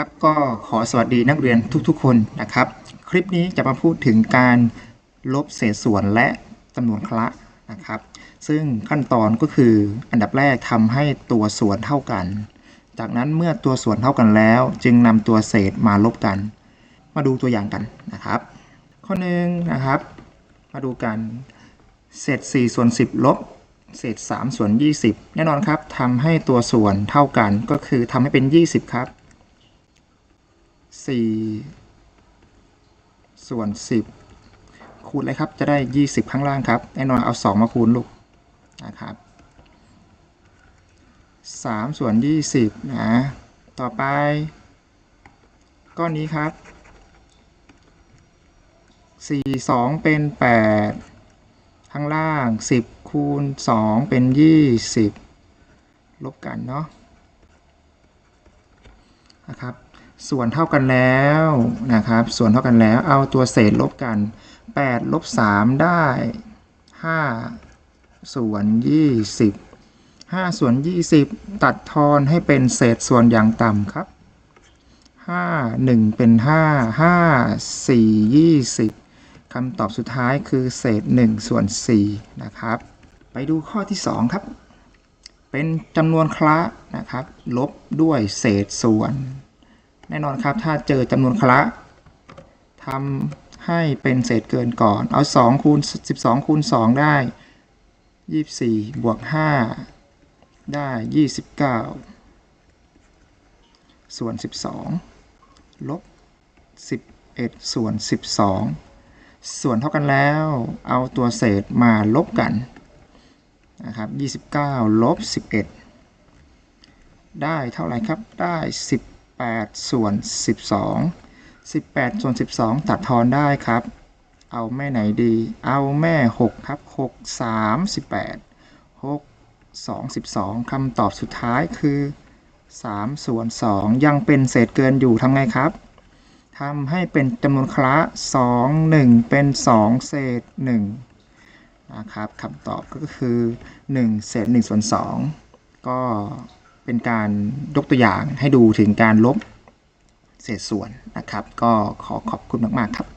ครับก็ขอสวัสดีนักเรียนทุกๆ คนนะครับ คลิปนี้จะมาพูดถึงการลบเศษส่วนและจำนวนคละนะครับ ซึ่งขั้นตอนก็คืออันดับแรกทำให้ตัวส่วนเท่ากัน จากนั้นเมื่อตัวส่วนเท่ากันแล้ว จึงนำตัวเศษมาลบกัน มาดูตัวอย่างกันนะครับ ข้อหนึ่งนะครับ มาดูกัน เศษ4ส่วน10 ลบเศษ3ส่วน20 แน่นอนครับทำให้ตัวส่วนเท่ากันก็คือทำให้เป็น 20 ครับ 4 ส่วน 10 คูณเลยครับ จะได้ 20 ข้างล่างครับ แน่นอนเอา 2 มาคูณลูกนะครับ3ส่วน 20 นะ ต่อไป ก้อนนี้ครับ 4 2 เป็น 8 ข้างล่าง 10 คูณ 2 เป็น 20 ลบกันเนาะนะครับ ส่วนเท่ากันแล้วนะครับ ส่วนเท่ากันแล้ว เอาตัวเศษลบกัน8ลบ3ได้ 5 ส่วน 20 5 ส่วน 20 ตัดทอนให้เป็นเศษส่วนอย่างต่ำครับ 5 1 เป็น 5 5 4 20คำตอบสุดท้ายคือเศษ 1 ส่วน 4 นะครับ ไปดูข้อที่ 2 ครับ เป็นจำนวนคละนะครับ ลบด้วยเศษส่วน แน่นอนครับ ถ้าเจอจำนวนคละทำให้เป็นเศษเกินก่อน เอา 2 คูณ 12 คูณ 2 ได้ 24 บวก 5 ได้ 29 ส่วน 12 ลบ 11 ส่วน 12 ส่วนเท่ากันแล้ว เอาตัวเศษมาลบกันนะครับ29 ลบ 11 ได้เท่าไหร่ครับ ได้ 18 ส่วน 12 18 ส่วน 12 ตัดทอนได้ครับ เอาแม่ไหนดี เอาแม่6ครับ6 3 18 6 2 12คำตอบสุดท้ายคือ 3 ส่วน 2 ยังเป็นเศษเกินอยู่ทำไงครับทำให้เป็นจำนวนคละ2 1 เป็น 2 เศษ1นะครับคำตอบก็คือ 1 เศษ1ส่วน2ก็ เป็นการยกตัวอย่างให้ดูถึงการลบเศษส่วนนะครับ ก็ขอขอบคุณมาก ๆ ครับ